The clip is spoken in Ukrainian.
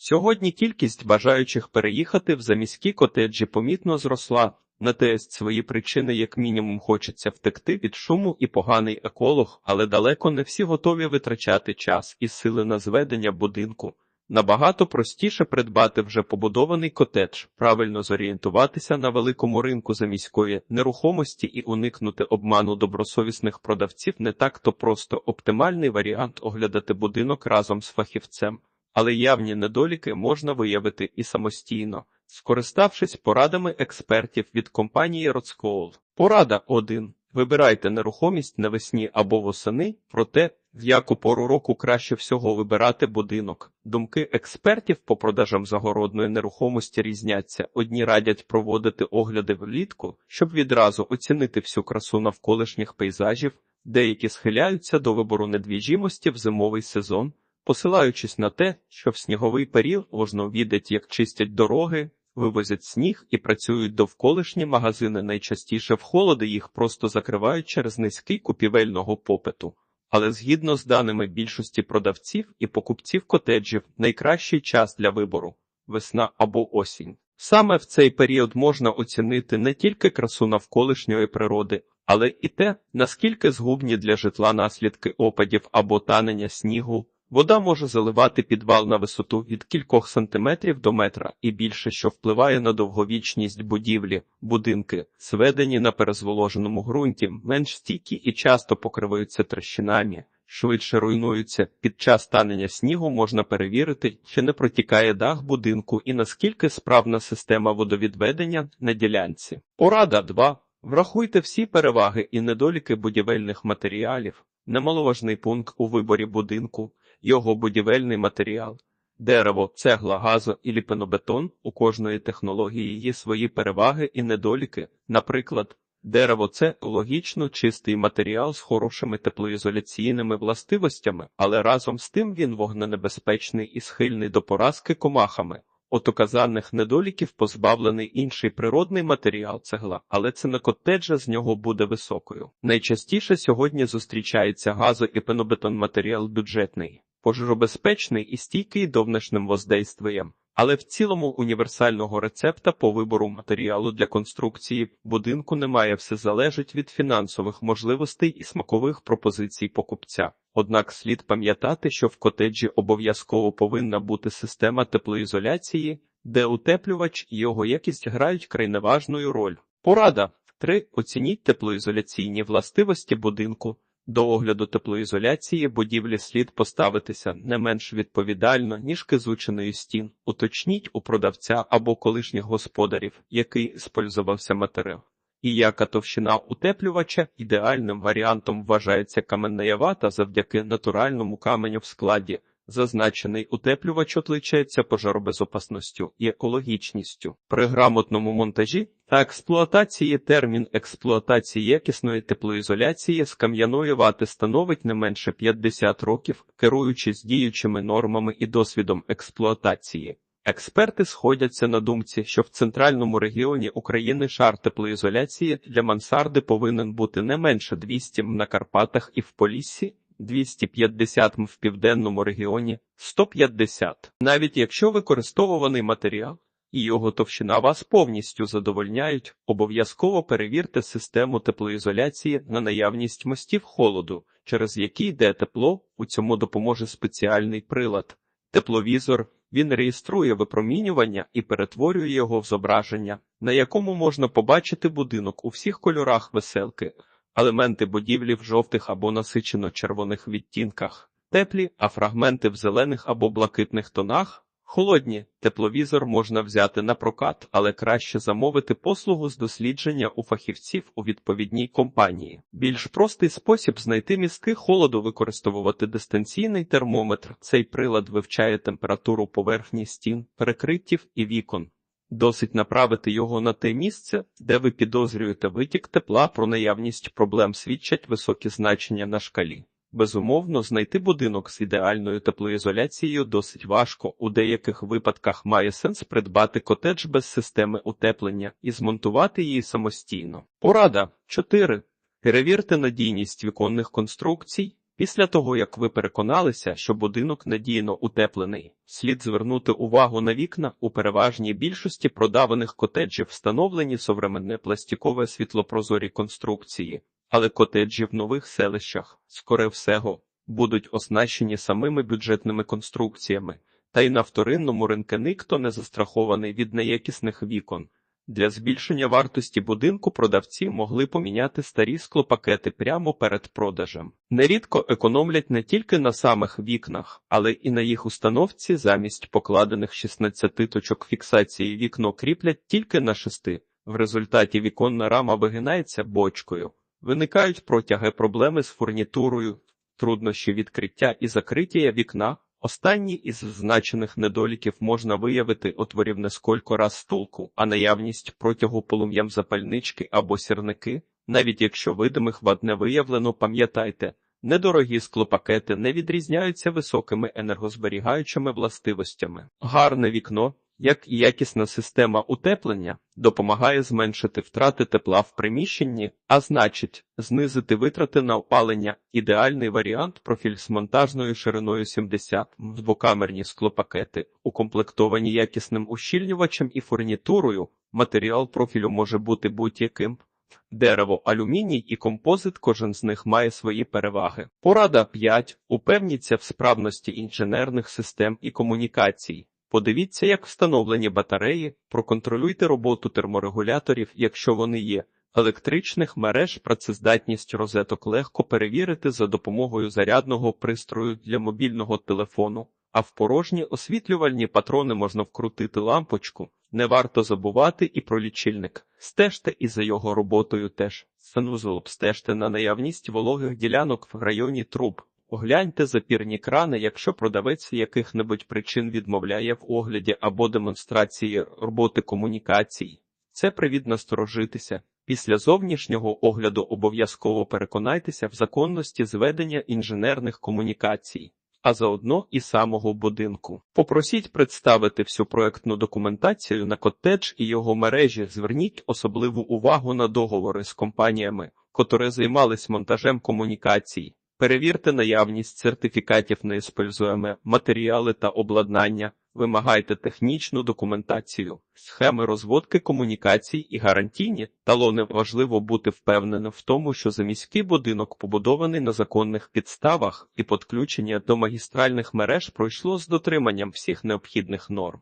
Сьогодні кількість бажаючих переїхати в заміські котеджі помітно зросла. На тест свої причини, як мінімум, хочеться втекти від шуму і поганий еколог, але далеко не всі готові витрачати час і сили на зведення будинку. Набагато простіше придбати вже побудований котедж, правильно зорієнтуватися на великому ринку заміської нерухомості і уникнути обману добросовісних продавців не так то просто оптимальний варіант оглядати будинок разом з фахівцем, але явні недоліки можна виявити і самостійно, скориставшись порадами експертів від компанії Роцкоул. Порада 1. Вибирайте нерухомість навесні або восени, проте в яку пору року краще всього вибирати будинок. Думки експертів по продажам загородної нерухомості різняться. Одні радять проводити огляди влітку, щоб відразу оцінити всю красу навколишніх пейзажів, деякі схиляються до вибору недвіжимості в зимовий сезон, посилаючись на те, що в сніговий період можна віддать, як чистять дороги, вивозять сніг і працюють довколишні магазини. Найчастіше в холоди їх просто закривають через низький купівельного попиту. Але згідно з даними більшості продавців і покупців котеджів, найкращий час для вибору весна або осінь. Саме в цей період можна оцінити не тільки красу навколишньої природи, але і те, наскільки згубні для житла наслідки опадів або танення снігу. Вода може заливати підвал на висоту від кількох сантиметрів до метра і більше, що впливає на довговічність будівлі, будинки, зведені на перезволоженому ґрунті, менш стійкі і часто покриваються трещинами, швидше руйнуються. Під час танення снігу можна перевірити, чи не протікає дах будинку і наскільки справна система водовідведення на ділянці. Порада 2. Врахуйте всі переваги і недоліки будівельних матеріалів. Немаловажний пункт у виборі будинку його будівельний матеріал. Дерево, цегла, газо і ліпенобетон у кожної технології є свої переваги і недоліки. Наприклад, дерево це логічно чистий матеріал з хорошими теплоізоляційними властивостями, але разом з тим він вогненебезпечний і схильний до поразки комахами. От указаних недоліків позбавлений інший природний матеріал цегла, але ціна котеджа з нього буде високою. Найчастіше сьогодні зустрічається газо і пенобетон матеріал бюджетний пожежобезпечний і стійкий довнішнім воздействиям, але в цілому універсального рецепта по вибору матеріалу для конструкції будинку немає, все залежить від фінансових можливостей і смакових пропозицій покупця. Однак слід пам'ятати, що в котеджі обов'язково повинна бути система теплоізоляції, де утеплювач і його якість грають край неважною роль. Порада 3. Оцініть теплоізоляційні властивості будинку. До огляду теплоізоляції будівлі слід поставитися не менш відповідально, ніж кизученої стін. Уточніть у продавця або колишніх господарів, який спользувався матеріал. І яка товщина утеплювача ідеальним варіантом вважається каменна вата завдяки натуральному каменю в складі. Зазначений утеплювач отличається пожаробезопасністю і екологічністю. При грамотному монтажі та експлуатації термін експлуатації якісної теплоізоляції з кам'яної вати становить не менше 50 років, керуючись діючими нормами і досвідом експлуатації. Експерти сходяться на думці, що в центральному регіоні України шар теплоізоляції для мансарди повинен бути не менше 200 м на Карпатах і в Поліссі, 250 м в південному регіоні, 150. Навіть якщо використовуваний матеріал і його товщина вас повністю задовольняють, обов'язково перевірте систему теплоізоляції на наявність мостів холоду, через які йде тепло, у цьому допоможе спеціальний прилад. Тепловізор він реєструє випромінювання і перетворює його в зображення, на якому можна побачити будинок у всіх кольорах веселки, елементи будівлі в жовтих або насичено червоних відтінках, теплі, а фрагменти в зелених або блакитних тонах. Холодні тепловізор можна взяти на прокат, але краще замовити послугу з дослідження у фахівців у відповідній компанії. Більш простий спосіб знайти мізки холоду використовувати дистанційний термометр. Цей прилад вивчає температуру поверхні стін, перекриттів і вікон. Досить направити його на те місце, де ви підозрюєте витік тепла про наявність проблем свідчать високі значення на шкалі. Безумовно, знайти будинок з ідеальною теплоізоляцією досить важко. У деяких випадках має сенс придбати котедж без системи утеплення і змонтувати її самостійно. Порада 4. Перевірте надійність віконних конструкцій. Після того, як ви переконалися, що будинок надійно утеплений, слід звернути увагу на вікна у переважній більшості продаваних котеджів встановлені современне пластикове світлопрозорі конструкції, але котеджі в нових селищах, скоре всього, будуть оснащені самими бюджетними конструкціями, та й на вторинному ринку ніхто не застрахований від неякісних вікон. Для збільшення вартості будинку продавці могли поміняти старі склопакети прямо перед продажем. Нерідко економлять не тільки на самих вікнах, але і на їх установці замість покладених 16 точок фіксації вікно кріплять тільки на 6. В результаті віконна рама вигинається бочкою. Виникають протяги проблеми з фурнітурою, труднощі відкриття і закриття вікна. Останній із зазначених недоліків можна виявити отворів несколько раз стулку, а наявність протягу полум'ям запальнички або сірники, навіть якщо видимих вад не виявлено, пам'ятайте, недорогі склопакети не відрізняються високими енергозберігаючими властивостями. Гарне вікно, як і якісна система утеплення, допомагає зменшити втрати тепла в приміщенні, а значить, знизити витрати на опалення. Ідеальний варіант профіль з монтажною шириною 70 двокамерні склопакети, укомплектовані якісним ущільнювачем і фурнітурою. Матеріал профілю може бути будь-яким. Дерево, алюміній і композит, кожен з них має свої переваги. Порада 5. Упевніться в справності інженерних систем і комунікацій. Подивіться, як встановлені батареї, проконтролюйте роботу терморегуляторів, якщо вони є. Електричних мереж працездатність розеток легко перевірити за допомогою зарядного пристрою для мобільного телефону, а в порожні освітлювальні патрони можна вкрутити лампочку. Не варто забувати і про лічильник. Стежте і за його роботою теж. Санузел обстежте на наявність вологих ділянок в районі труб. Огляньте запірні крани, якщо продавець яких-небудь причин відмовляє в огляді або демонстрації роботи комунікацій. Це привід насторожитися. Після зовнішнього огляду обов'язково переконайтеся в законності зведення інженерних комунікацій, а заодно і самого будинку. Попросіть представити всю проектну документацію на котедж і його мережі. Зверніть особливу увагу на договори з компаніями, котрі займались монтажем комунікацій. Перевірте наявність сертифікатів на іспользуєме матеріали та обладнання, вимагайте технічну документацію, схеми розводки комунікацій і гарантійні талони. Важливо бути впевненим в тому, що заміський будинок побудований на законних підставах і підключення до магістральних мереж пройшло з дотриманням всіх необхідних норм.